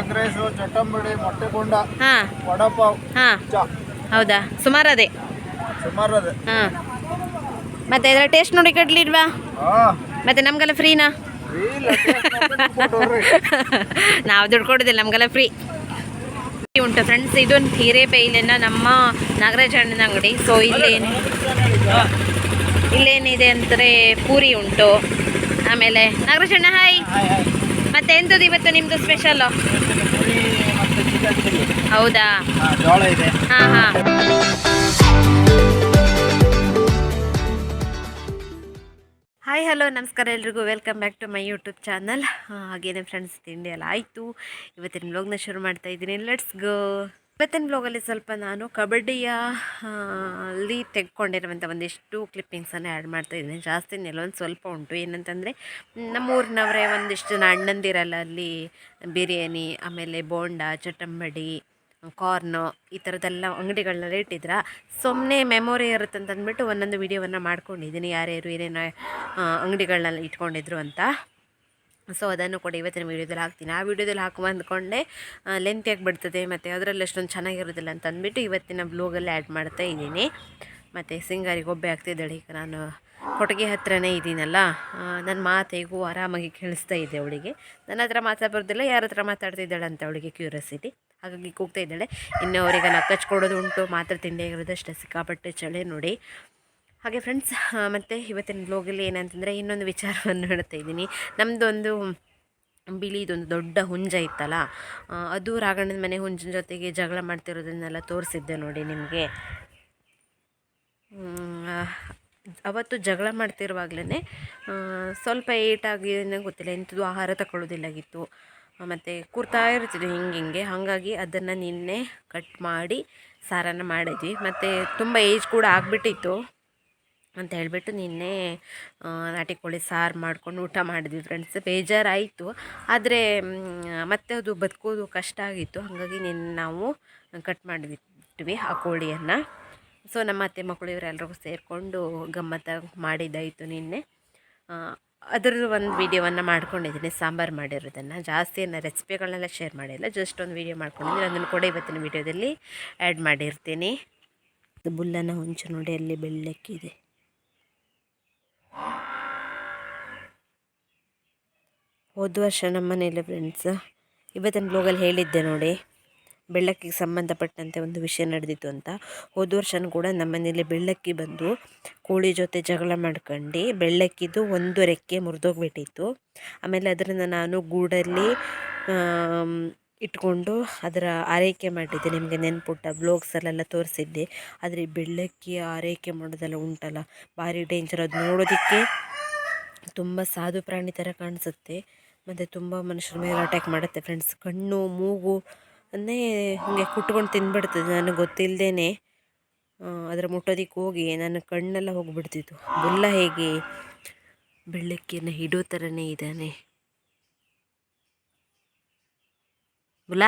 Egg rice ಚಟ್ಟಂಬಡಿ ಮೊಟ್ಟೆ ಬೋಂಡ ಹಾಂ. ವಡಪಾವ್ ಹಾಂ. ಚಾ. ಹೌದಾ? ಸುಮಾರು ಅದೇ. ಸುಮಾರು ಅದೇ. ಹಾಂ. ಮತ್ತೆ ಇದರ ಟೇಸ್ಟ್ ನೋಡಿ ಕಡ್ಲಿಲ್ವಾ ಹಾಂ. ಮತ್ತೆ ನಮಗೆಲ್ಲ ಫ್ರೀನಾ ನಾವು ದುಡ್ಡು ಕೊಡೋದಿಲ್ಲ ನಮಗೆಲ್ಲ ಫ್ರೀ ಉಂಟು ಫ್ರೆಂಡ್ಸ್ ಇದೊಂದು ಹಿರೇಬೈಲಿನ ನಮ್ಮ ನಾಗರಾಜ ಹಣ್ಣಿನ ಅಂಗಡಿ. ಸೊ ಇಲ್ಲೇನು ಇಲ್ಲೇನಿದೆ ಅಂದರೆ ಪೂರಿ ಉಂಟು. ಆಮೇಲೆ ನಾಗರಾಜಣ್ಣ ಹಾಯ್ ಮತ್ತೆ ಎಂತದ್ದು ಇವತ್ತು ನಿಮ್ದು ಚಿಲ್ಲಿ ಹೌದಾ? ಜೋಳ ಇದೆ ಹಾಂ ಹಾಂ. ಹಾಯ್ ಹಲೋ ನಮಸ್ಕಾರ ಎಲ್ರಿಗೂ. Welcome back to my YouTube channel ಹಾಗೇನೆ ಫ್ರೆಂಡ್ಸ್ ತಿಂಡಿ ಎಲ್ಲ ಆಯಿತು. ಇವತ್ತಿನ ಬ್ಲಾಗ್ನ ಶುರು ಮಾಡ್ತಾ ಇದ್ದೀನಿ. ಲೆಟ್ಸ್ ಗೋ ಇವತ್ತಿನ ಬ್ಲಾಗಲ್ಲಿ ಸ್ವಲ್ಪ ನಾನು ಕಬಡ್ಡಿಯ ಅಲ್ಲಿ ತೆಗೆದುಕೊಂಡಿರುವಂಥ ಒಂದಿಷ್ಟು ಕ್ಲಿಪ್ಪಿಂಗ್ಸನ್ನು ಆ್ಯಡ್ ಮಾಡ್ತಾ ಇದ್ದೀನಿ. ಜಾಸ್ತಿ ನಿಲ್ಲೊಂದು ಸ್ವಲ್ಪ ಉಂಟು. ಏನಂತಂದರೆ, ನಮ್ಮೂರಿನವರೇ ಒಂದಿಷ್ಟು ಜನ ಅಣ್ಣಂದಿರಲ್ಲ ಅಲ್ಲಿ ಬಿರಿಯಾನಿ, ಆಮೇಲೆ ಬೋಂಡ, ಚಟಂಬಡಿ ಕಾರ್ನು ಈ ಥರದ್ದೆಲ್ಲ ಅಂಗಡಿಗಳನ್ನೆಲ್ಲ ಇಟ್ಟಿದ್ರ? ಸುಮ್ಮನೆ ಮೆಮೊರಿ ಇರುತ್ತೆ ಅಂತ ಅಂದ್ಬಿಟ್ಟು ಒಂದೊಂದು ವಿಡಿಯೋವನ್ನು ಮಾಡ್ಕೊಂಡಿದ್ದೀನಿ. ಯಾರ್ಯಾರು ಏನೇನು ಅಂಗಡಿಗಳನ್ನೆಲ್ಲ ಇಟ್ಕೊಂಡಿದ್ರು ಅಂತ. ಸೊ ಅದನ್ನು ಕೂಡ ಇವತ್ತಿನ ವೀಡಿಯೋದಲ್ಲಿ ಹಾಕ್ತೀನಿ. ಆ ವೀಡಿಯೋದಲ್ಲಿ ಹಾಕುವ ಅಂದ್ಕೊಂಡೆ ಲೆಂತಿಯಾಗಿ ಬಿಡ್ತದೆ, ಮತ್ತು ಅದರಲ್ಲಿ ಅಷ್ಟೊಂದು ಚೆನ್ನಾಗಿರೋದಿಲ್ಲ ಅಂತ ಅಂದ್ಬಿಟ್ಟು ಇವತ್ತಿನ ಬ್ಲೋಗಲ್ಲಿ ಆ್ಯಡ್ ಮಾಡ್ತಾ ಇದ್ದೀನಿ. ಮತ್ತು ಸಿಂಗಾರಿಗೆ ಒಬ್ಬೆ ಆಗ್ತಿದ್ದಾಳೆ. ಈಗ ನಾನು ಕೊಟ್ಟಿಗೆ ಹತ್ರನೇ ಇದ್ದೀನಲ್ಲ ನನ್ನ ಮಾತೆಗೂ ಆರಾಮಾಗಿ ಕೇಳಿಸ್ತಾ ಇದ್ದೆ ಅವಳಿಗೆ. ನನ್ನ ಹತ್ರ ಬರೋದಿಲ್ಲ, ಯಾರ ಹತ್ರ ಮಾತಾಡ್ತಿದ್ದಾಳೆ ಅಂತ ಅವಳಿಗೆ ಕ್ಯೂರಿಯಾಸಿಟಿ ಹಾಗಾಗಿ ಕೂಗ್ತಾ ಇದ್ದಾಳೆ. ಇನ್ನು ಅವರಿಗೆ ನಕ್ಕಚ್ಕೊಡೋದು ಉಂಟು, ಮಾತ್ರ ತಿಂಡಿ ಆಗಿರೋದು ಅಷ್ಟೇ, ಸಿಕ್ಕಾಪಟ್ಟೆ ಚಳಿ ನೋಡಿ. ಹಾಗೆ ಫ್ರೆಂಡ್ಸ್ ಮತ್ತು ಇವತ್ತಿನ ಬ್ಲೋಗಲ್ಲಿ ಏನಂತಂದರೆ ಇನ್ನೊಂದು ವಿಚಾರವನ್ನು ಹೇಳ್ತಾ ಇದ್ದೀನಿ. ನಮ್ಮದೊಂದು ಬಿಳಿದೊಂದು ದೊಡ್ಡ ಹುಂಜ ಇತ್ತಲ್ಲ ಅದು ರಾಗಣ್ಣನ ಮನೆ ಹುಂಜನ ಜೊತೆಗೆ ಜಗಳ ಮಾಡ್ತಿರೋದನ್ನೆಲ್ಲ ತೋರಿಸಿದ್ದೆ ನೋಡಿ ನಿಮಗೆ. ಅವತ್ತು ಜಗಳ ಮಾಡ್ತಿರುವಾಗಲೇ ಸ್ವಲ್ಪ ಏಟಾಗಿ ಗೊತ್ತಿಲ್ಲ ಎಂಥದ್ದು ಆಹಾರ ತಗೊಳ್ಳೋದಿಲ್ಲಾಗಿತ್ತು ಮತ್ತು ಕೂರ್ತಾ ಇರ್ತಿದ್ವಿ ಹಿಂಗೆ ಹಿಂಗೆ, ಹಾಗಾಗಿ ಅದನ್ನು ನಿನ್ನೆ ಕಟ್ ಮಾಡಿ ಸಾರನ್ನು ಮಾಡಿದ್ವಿ. ಮತ್ತು ತುಂಬ ಏಜ್ ಕೂಡ ಆಗಿಬಿಟ್ಟಿತ್ತು. ಅಂತ ಹೇಳಿಬಿಟ್ಟು ನಿನ್ನೆ ನಾಟಿ ಕೋಳಿ ಸಾರು ಮಾಡ್ಕೊಂಡು ಊಟ ಮಾಡಿದ್ವಿ ಫ್ರೆಂಡ್ಸ್ ಬೇಜಾರಾಯಿತು. ಆದರೆ ಮತ್ತೆ ಅದು ಬದುಕೋದು ಕಷ್ಟ ಆಗಿತ್ತು. ಹಾಗಾಗಿ ನಿನ್ನೆ ನಾವು ಕಟ್ ಮಾಡಿಬಿಟ್ವಿ ಆ ಕೋಳಿಯನ್ನು. ಸೊ ನಮ್ಮ ಅತ್ತೆ ಮಕ್ಕಳು ಇವರೆಲ್ಲರಿಗೂ ಸೇರಿಕೊಂಡು ಗಮ್ಮತ್ತಾಗಿ ಮಾಡಿದ್ದಾಯಿತು ನಿನ್ನೆ. ಅದರದ್ದು ಒಂದು ವೀಡಿಯೋವನ್ನು ಮಾಡ್ಕೊಂಡಿದ್ದೀನಿ. ಸಾಂಬಾರು ಮಾಡಿರೋದನ್ನು. ಜಾಸ್ತಿ ಏನು ರೆಸಿಪಿಗಳನ್ನೆಲ್ಲ ಶೇರ್ ಮಾಡಿಲ್ಲ. ಜಸ್ಟ್ ಒಂದು ವೀಡಿಯೋ ಮಾಡ್ಕೊಂಡಿದ್ದೀನಿ. ಅದನ್ನು ಕೂಡ ಇವತ್ತಿನ ವೀಡಿಯೋದಲ್ಲಿ ಆ್ಯಡ್ ಮಾಡಿರ್ತೀನಿ. ಇದು ಬುಲ್ಲನ ಹುಂಚು ನೋಡಿ, ಅಲ್ಲಿ ಬೆಳ್ಳಕ್ಕಿದೆ. ಹೋದ ವರ್ಷ ನಮ್ಮ ಮನೇಲಿ ಫ್ರೆಂಡ್ಸ್ ಇವತ್ತಿನ ಬ್ಲೋಗಲ್ಲಿ ಹೇಳಿದ್ದೆ ನೋಡಿ ಬೆಳ್ಳಕ್ಕಿಗೆ ಸಂಬಂಧಪಟ್ಟಂತೆ ಒಂದು ವಿಷಯ ನಡೆದಿತ್ತು ಅಂತ. ಹೋದ ವರ್ಷನೂ ಕೂಡ ನಮ್ಮ ಮನೇಲಿ ಬೆಳ್ಳಕ್ಕಿ ಬಂದು ಕೋಳಿ ಜೊತೆ ಜಗಳ ಮಾಡ್ಕೊಂಡು ಬೆಳ್ಳಕ್ಕಿದು ಒಂದು ರೆಕ್ಕೆ ಮುರಿದೋಗ್ಬಿಟ್ಟಿತ್ತು. ಆಮೇಲೆ ಅದರಿಂದ ನಾನು ಗೂಡಲ್ಲಿ ಇಟ್ಕೊಂಡು ಅದರ ಆರೈಕೆ ಮಾಡಿದ್ದೆ. ನಿಮಗೆ ನೆನ್ಪುಟ್ಟ ಬ್ಲೋಗ್ಸಲ್ಲೆಲ್ಲ ತೋರಿಸಿದ್ದೆ. ಆದರೆ ಬೆಳ್ಳಕ್ಕಿ ಆರೈಕೆ ಮಾಡೋದೆಲ್ಲ ಉಂಟಲ್ಲ? ಭಾರಿ ಡೇಂಜರ್ ಅದು ನೋಡೋದಕ್ಕೆ ತುಂಬ ಸಾಧು ಪ್ರಾಣಿ ಥರ ಕಾಣಿಸುತ್ತೆ. ಮತ್ತು ತುಂಬ ಮನುಷ್ಯರ ಮೇಲೆ ಅಟ್ಯಾಕ್ ಮಾಡುತ್ತೆ ಫ್ರೆಂಡ್ಸ್ ಕಣ್ಣು, ಮೂಗು, ಅನ್ನೇ ಹೀಗೆ ಕುಟ್ಕೊಂಡು ತಿಂದುಬಿಡ್ತದೆ ನನಗೆ ಗೊತ್ತಿಲ್ಲದೇ ಅದರ ಮುಟ್ಟೋದಿಕ್ಕೆ ಹೋಗಿ ನನ್ನ ಕಣ್ಣೆಲ್ಲ ಹೋಗಿಬಿಡ್ತಿತ್ತು. ಬುಲ್ಲ ಹೇಗೆ ಬೆಳ್ಳಕ್ಕಿಯನ್ನು ಹಿಡೋ ಥರನೇ ಇದ್ದಾನೆ. ಬುಲ್ಲ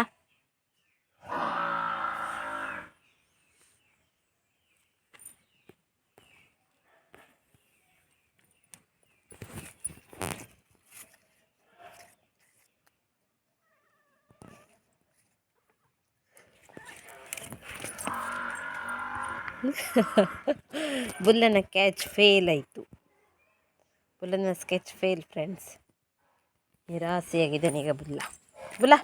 ಬುಲ್ಲನ ಕ್ಯಾಚ್ ಫೇಲ್ ಆಯಿತು. ಬುಲ್ಲನ ಸ್ಕೆಚ್ ಫೇಲ್ ಫ್ರೆಂಡ್ಸ್ ನಿರಾಸೆಯಾಗಿದ್ದಾನೆ ಈಗ ಬುಲ್ಲ. ಬುಲ್ಲ.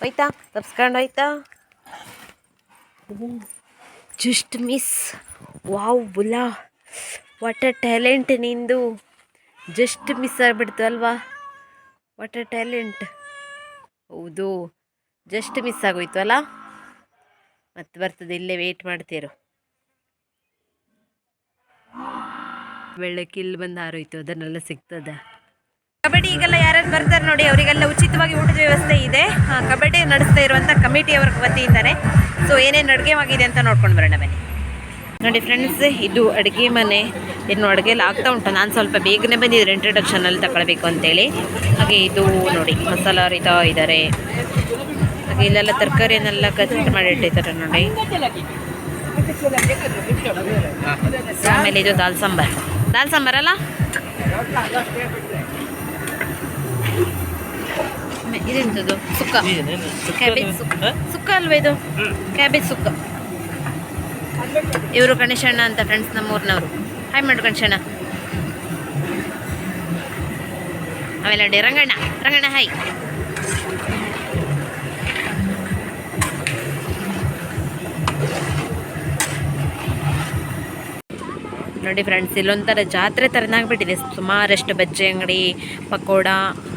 ಹೋಯ್ತಾ ತಪ್ಸ್ಕೊಂಡು ಹೋಯ್ತಾ just miss wow Bula what a talent ನಿಂದು. ಜಸ್ಟ್ ಮಿಸ್ ಆಗಿಬಿಡ್ತು ಅಲ್ವಾ? ವಾಟ್ ಅ ಟ್ಯಾಲೆಂಟ್ ಹೌದು. ಜಸ್ಟ್ ಮಿಸ್ ಆಗೋಯ್ತು ಅಲ್ಲ? ಮತ್ತೆ ಬರ್ತದೆ ಇಲ್ಲೇ ವೆಯ್ಟ್ ಮಾಡ್ತೀರು. ಬೆಳಕಿಲ್ಲಿ ಇಲ್ಲಿ ಬಂದು ಹಾರೋಯ್ತು ಅದನ್ನೆಲ್ಲ ಸಿಗ್ತದ? ಈಗೆಲ್ಲ ಯಾರ್ಯಾರು ಬರ್ತಾರೆ ನೋಡಿ, ಅವರಿಗೆಲ್ಲ ಉಚಿತವಾಗಿ ಊಟದ ವ್ಯವಸ್ಥೆ ಇದೆ. ಕಬಡ್ಡಿ ನಡೆಸ್ತಾ ಇರುವಂಥ ಕಮಿಟಿಯವರ ವತಿಯಿಂದಾನೆ. ಸೊ ಏನೇನು ಅಡುಗೆ ಆಗಿದೆ ಅಂತ ನೋಡ್ಕೊಂಡು ಬರೋಣ ಬನ್ನಿ. ನೋಡಿ ಫ್ರೆಂಡ್ಸ್ ಇದು ಅಡುಗೆ ಮನೆ. ಇನ್ನು ಅಡುಗೆಲ್ಲ ಆಗ್ತಾ ಉಂಟು. ನಾನು ಸ್ವಲ್ಪ ಬೇಗನೆ ಬಂದಿದ್ದೆ ಇಂಟ್ರಡಕ್ಷನಲ್ಲಿ ತಗೊಳ್ಬೇಕು ಅಂತೇಳಿ. ಹಾಗೆ ಇದು ನೋಡಿ, ಮಸಾಲ ಅರಿತಾ ಇದ್ದಾರೆ ಹಾಗೆ ಇಲ್ಲೆಲ್ಲ ತರಕಾರಿಯನ್ನೆಲ್ಲ ಕಟ್ ಮಾಡಿ ಇಟ್ಟಿದ್ದಾರೆ ನೋಡಿ. ಆಮೇಲೆ ಇದು ದಾಲ್ ಸಾಂಬಾರ್. ದಾಲ್ ಸಾಂಬಾರ್ ಅಲ್ಲ ಸುಕ್ಕ. ಕ್ಯಾಬೇಜ್ ಸುಕ್ಕ ಸುಕ್ಕ. ಅಲ್ವಾ ಇದು? ಕ್ಯಾಬೇಜ್ ಸುಕ್ಕ. ಇವರು ಗಣೇಶಣ್ಣ ಅಂತ ಫ್ರೆಂಡ್ಸ್ ನಮ್ಮೂರಿನವರು. ಹಾಯ್ ಮಾಡು ಗಣೇಶಣ್ಣ ಆಮೇಲೆ ನೋಡಿ ರಂಗಣ್ಣ. ರಂಗಣ್ಣ ಹಾಯ್ ನೋಡಿ ಫ್ರೆಂಡ್ಸ್ ಇಲ್ಲೊಂಥರ ಜಾತ್ರೆ ಥರನಾಗ್ಬಿಟ್ಟಿದೆ ಸುಮಾರಷ್ಟು ಬಜ್ಜಿ ಅಂಗಡಿ, ಪಕೋಡ,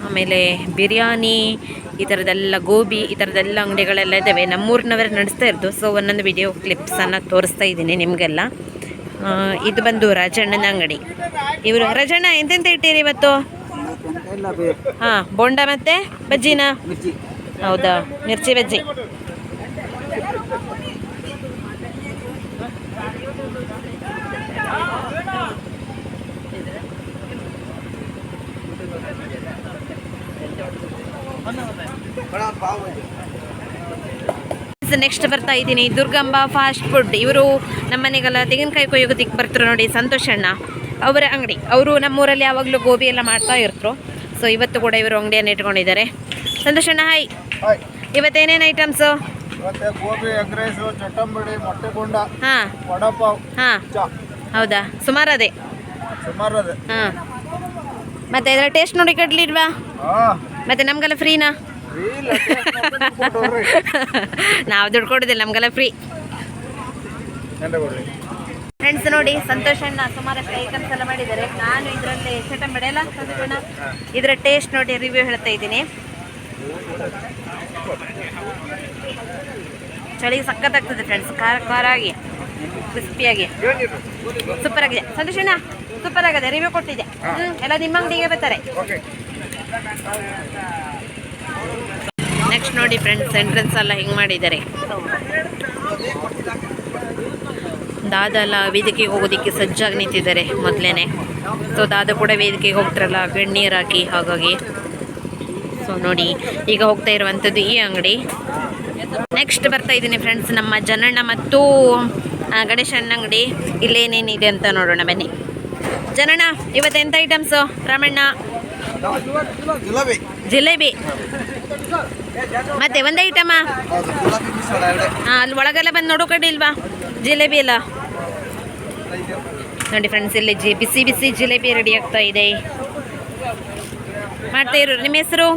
ಆಮೇಲೆ ಬಿರಿಯಾನಿ, ಈ ಥರದ್ದೆಲ್ಲ ಗೋಬಿ, ಈ ಥರದ್ದೆಲ್ಲ ಅಂಗಡಿಗಳೆಲ್ಲ ಇದ್ದಾವೆ. ನಮ್ಮೂರಿನವರೆ ನಡೆಸ್ತಾ ಇರೋದು. ಸೊ ಒಂದೊಂದು ವಿಡಿಯೋ ಕ್ಲಿಪ್ಸನ್ನು ತೋರಿಸ್ತಾ ಇದ್ದೀನಿ ನಿಮಗೆಲ್ಲ. ಇದು ಬಂದು ರಾಜಣ್ಣನ ಅಂಗಡಿ. ಇವರು, ರಾಜಣ್ಣ, ಎಂತೆಂತ ಇಟ್ಟಿರಿ ಇವತ್ತು? ಹಾಂ, ಬೋಂಡ ಮತ್ತೆ ಬಜ್ಜಿನಾ? ಹೌದಾ, ಮಿರ್ಚಿ ಬಜ್ಜಿ. ನೆಕ್ಸ್ಟ್ ಬರ್ತಾ ಇದ್ದೀನಿ. ದುರ್ಗಂಬ ಫಾಸ್ಟ್ ಫುಡ್ ಇವರು ನಮ್ಮನೆಗೆಲ್ಲ ತೆಂಗಿನಕಾಯಿ ಕೊಯ್ಯೋದಕ್ಕೆ ಬರ್ತಾರೆ ನೋಡಿ ಸಂತೋಷ್ ಅಣ್ಣ. ಅವರ ಅಂಗಡಿ. ಅವರು ನಮ್ಮೂರಲ್ಲಿ ಯಾವಾಗಲೂ ಗೋಬಿ ಎಲ್ಲ ಮಾಡ್ತಾ ಇರ್ತರು. ಸೊ ಇವತ್ತು ಕೂಡ ಇವರು ಅಂಗಡಿಯನ್ನು ಇಟ್ಕೊಂಡಿದ್ದಾರೆ. ಸಂತೋಷ್ ಅಣ್ಣ ಹಾಯ್ ಇವತ್ತೇನೇನು ಐಟಮ್ಸು ಗೋಬಿ ಎಗ್ ರೈಸು ಚಟ್ಟಂಬಡಿ ಮೊಟ್ಟೆ ಹಾಂ. ಹಾಂ. ಹೌದಾ? ಸುಮಾರು ಅದೇ? ಸುಮಾರು ಅದೇ. ಹಾಂ. ಮತ್ತೆ ಇದರ ಟೇಸ್ಟ್ ನೋಡಿ ಕಡ್ಲಿಲ್ವಾ ಹಾಂ. ಮತ್ತೆ ನಮಗೆಲ್ಲ ಫ್ರೀನಾ ನಾವು ದುಡ್ಡು ಕೊಡೋದಿಲ್ಲ ನಮಗೆಲ್ಲ ಫ್ರೀ ಫ್ರೆಂಡ್ಸ್ ನೋಡಿ ಸಂತೋಷ ಅಣ್ಣ ಸುಮಾರಷ್ಟು ಐಟಮ್ಸ್ ಎಲ್ಲ ಮಾಡಿದ್ದಾರೆ. ನಾನು ಇದರಲ್ಲಿ ಚಟಂಬಡೆ ಮಾಡಲ್ಲ ಸಂತೋಷಣ್ಣ ಇದರ ಟೇಸ್ಟ್ ನೋಡಿ ರಿವ್ಯೂ ಹೇಳ್ತಾ ಇದ್ದೀನಿ. ಚಳಿಗೆ ಸಖತ್ತಾಗ್ತದೆ ಫ್ರೆಂಡ್ಸ್ ಖಾರ ಖಾರ ಆಗಿ. ಕ್ರಿಸ್ಪಿಯಾಗಿ ಸೂಪರ್ ಆಗಿದೆ. ಸಂತೋಷಣ್ಣ ಸೂಪರ್ ಆಗಿದೆ. ರಿವ್ಯೂ ಕೊಟ್ಟಿದ್ದೆ ಹ್ಞೂ ಎಲ್ಲ ನಿಮ್ಮ ಅಂಗಡಿಗೆ ಬರ್ತಾರೆ. ನೆಕ್ಸ್ಟ್ ನೋಡಿ ಫ್ರೆಂಡ್ಸ್ ಎಂಟ್ರೆನ್ಸ್ ಎಲ್ಲ ಹೆಂಗೆ ಮಾಡಿದ್ದಾರೆ. ದಾದ ಎಲ್ಲ ವೇದಿಕೆಗೆ ಹೋಗೋದಕ್ಕೆ ಸಜ್ಜಾಗಿ ನಿಂತಿದ್ದಾರೆ ಮೊದಲೇ ಸೊ ದಾದ ಕೂಡ ವೇದಿಕೆಗೆ ಹೋಗ್ತಾರಲ್ಲ ಬೆಣ್ಣೀರು ಹಾಕಿ ಹಾಗಾಗಿ. ಸೊ ನೋಡಿ ಈಗ ಹೋಗ್ತಾ ಇರುವಂಥದ್ದು ಈ ಅಂಗಡಿ. ನೆಕ್ಸ್ಟ್ ಬರ್ತಾ ಇದ್ದೀನಿ ಫ್ರೆಂಡ್ಸ್ ನಮ್ಮ ಜನಣ್ಣ ಮತ್ತು ಗಣೇಶಣ್ಣ ಅಂಗಡಿ ಇಲ್ಲೇನೇನಿದೆ ಅಂತ ನೋಡೋಣ ಬನ್ನಿ. ಜನಣ್ಣ, ಇವತ್ತು ಎಂಥ ಐಟಮ್ಸು ರಾಮಣ್ಣ? ಜಿಲೇಬಿ. ಮತ್ತೆ ಒಂದೇ ಐಟಮ ಹಾಂ ಅಲ್ಲಿ ಒಳಗೆಲ್ಲ ಬಂದು ನೋಡೋ ಕಡೆ ಇಲ್ವಾ? ಜಿಲೇಬಿ ಎಲ್ಲ. ನೋಡಿ ಫ್ರೆಂಡ್ಸ್ ಇಲ್ಲಿ ಜಿ ಬಿಸಿ ಬಿಸಿ ಜಿಲೇಬಿ ರೆಡಿ ಆಗ್ತಾ ಇದೆ. ಮಾಡ್ತಾ ಇರು, ನಿಮ್ಮ ಹೆಸರು?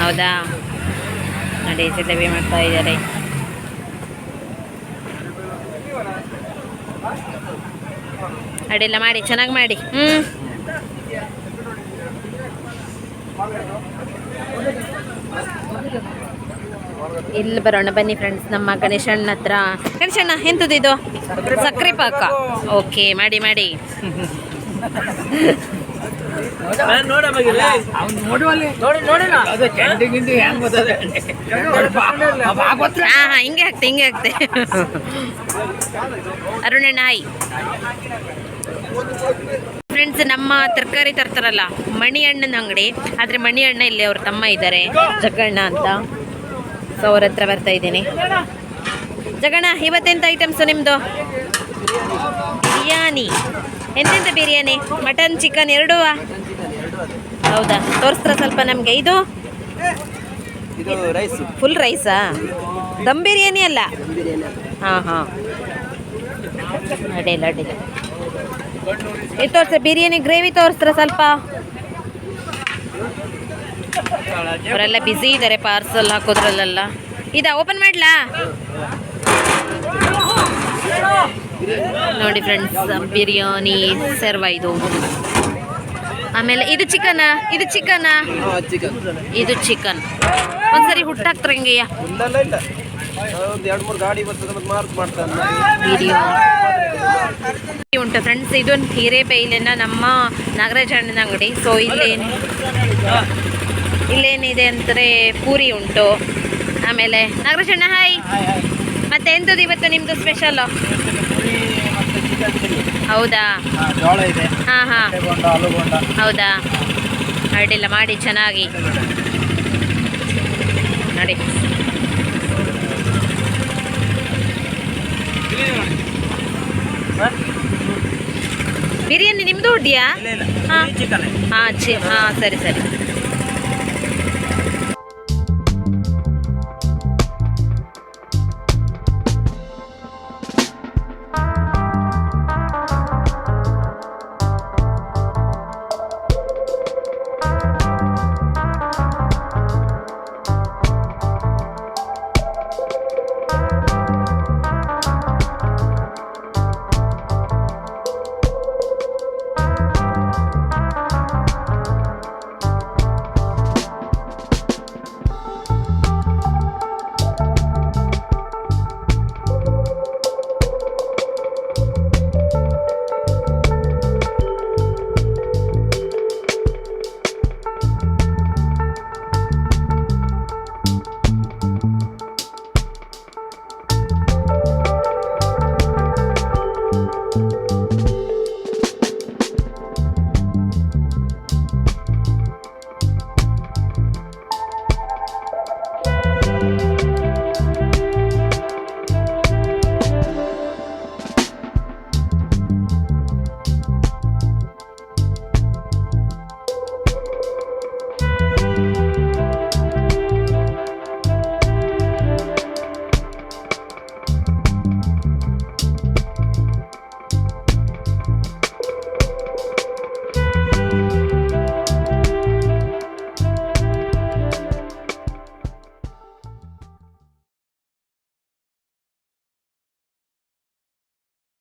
ಹೌದಾ? ನೋಡಿ, ಜಿಲೇಬಿ ಮಾಡ್ತಾ ಇದ್ದಾರೆ. ಅಡಿಲ್ಲ ಮಾಡಿ ಚೆನ್ನಾಗಿ ಮಾಡಿ. ಹ್ಞೂ ಇಲ್ಲಿ ಬರೋಣ ಬನ್ನಿ ಫ್ರೆಂಡ್ಸ್ ನಮ್ಮ ಗಣೇಶಣ್ಣ ಹತ್ರ. ಗಣೇಶಣ್ಣ ಎಂತದ್ದು ಇದು? ಸಕ್ಕರೆ ಪಾಕ. ಓಕೆ ಮಾಡಿ ಮಾಡಿ. ಹಾಂ ಹಾಂ ಹಿಂಗೆ ಹಾಕ್ತೆ ಹಿಂಗೆ ಹಾಕ್ತೆ. ಅರುಣಣ್ಣ ಹಾಯ್ ಫ್ರೆಂಡ್ಸ್ ನಮ್ಮ ತರಕಾರಿ ತರ್ತಾರಲ್ಲ ಮಣಿ ಅಣ್ಣನ ಅಂಗಡಿ. ಆದರೆ ಮಣಿ ಅಣ್ಣ ಇಲ್ಲಿ ಅವ್ರ ತಮ್ಮ ಇದ್ದಾರೆ ಜಗಣ್ಣ ಅಂತ. ಸೊ ಅವ್ರ ಹತ್ರ ಬರ್ತಾ ಇದ್ದೀನಿ. ಜಗಣ್ಣ ಇವತ್ತೆಂತ ಐಟಮ್ಸ್ ನಿಮ್ಮದು ಬಿರಿಯಾನಿ. ಎಂತೆಂತ ಬಿರಿಯಾನಿ? ಮಟನ್ ಚಿಕನ್ ಎರಡು ಹೌದಾ? ತೋರಿಸ್ತಾರ ಸ್ವಲ್ಪ ನಮಗೆ? ಇದು? ಫುಲ್ ರೈಸಾ ದಮ್ ಬಿರಿಯಾನಿ ಅಲ್ಲ. ಹಾಂ ಹಾಂ. ಅಡ್ಡಿಲ್ಲ ಅಡ್ಡಿಲ್ಲ. ಇದು ತೋರಿಸ್ರ ಬಿರಿಯಾನಿ ಗ್ರೇವಿ ತೋರಿಸ್ರ ಸ್ವಲ್ಪ. ಅವರೆಲ್ಲ ಬ್ಯುಸಿ ಇದ್ದಾರೆ ಪಾರ್ಸಲ್ ಹಾಕೋದ್ರಲ್ಲೆಲ್ಲ. ಇದಾ ಓಪನ್ ಮಾಡ್ಲಾ? ನೋಡಿ ಫ್ರೆಂಡ್ಸ್ ಬಿರಿಯಾನಿ ಸರ್ವ ಇದು ಆಮೇಲೆ ಇದು ಚಿಕನಾ ಇದು ಚಿಕನಾ ಇದು ಚಿಕನ್ ಒಂದ್ಸರಿ ಹುಟ್ಟಾಕ್ತಾರೆ ಹಿಂಗೆಯ ಇಲ್ಲಲ್ಲ ಇಲ್ಲ. ಒಂದು ಎರಡು ಮೂರು ಗಾಡಿ ಬರ್ತದೆ ಮತ್ತೆ ಮಾರ್ಕ್ ಮಾಡ್ತಾನೆ ವಿಡಿಯೋ ಉಂಟು ಫ್ರೆಂಡ್ಸ್ ಇದೊಂದು ಹೀರೆಬೈಲಿನ ನಮ್ಮ ನಾಗರಾಜ ಹಣ್ಣಿನ ಅಂಗಡಿ. ಸೊ ಇಲ್ಲೇನು ಇಲ್ಲೇನಿದೆ ಅಂದರೆ ಪೂರಿ ಉಂಟು. ಆಮೇಲೆ ನಾಗರಾಜ ಅಣ್ಣ ಹಾಯ್ ಮತ್ತೆ ಎಂಥದ್ದು ಇವತ್ತು ನಿಮ್ಮದು ಸ್ಪೆಷಲ್ಲು ಹೌದಾ? ಹಾಂ ಹಾಂ ಹೌದಾ? ಅಡ್ಡಿಲ್ಲ ಮಾಡಿ ಚೆನ್ನಾಗಿ. ಬಿರಿಯಾನಿ ನಿಮ್ಮದು ಹುಡ್ಡಿಯಾ ಇಲ್ಲ ಇಲ್ಲ ಹಾಂ ಚಿಕನ್ ಹಾಂ ಚಿ ಹಾಂ ಸರಿ ಸರಿ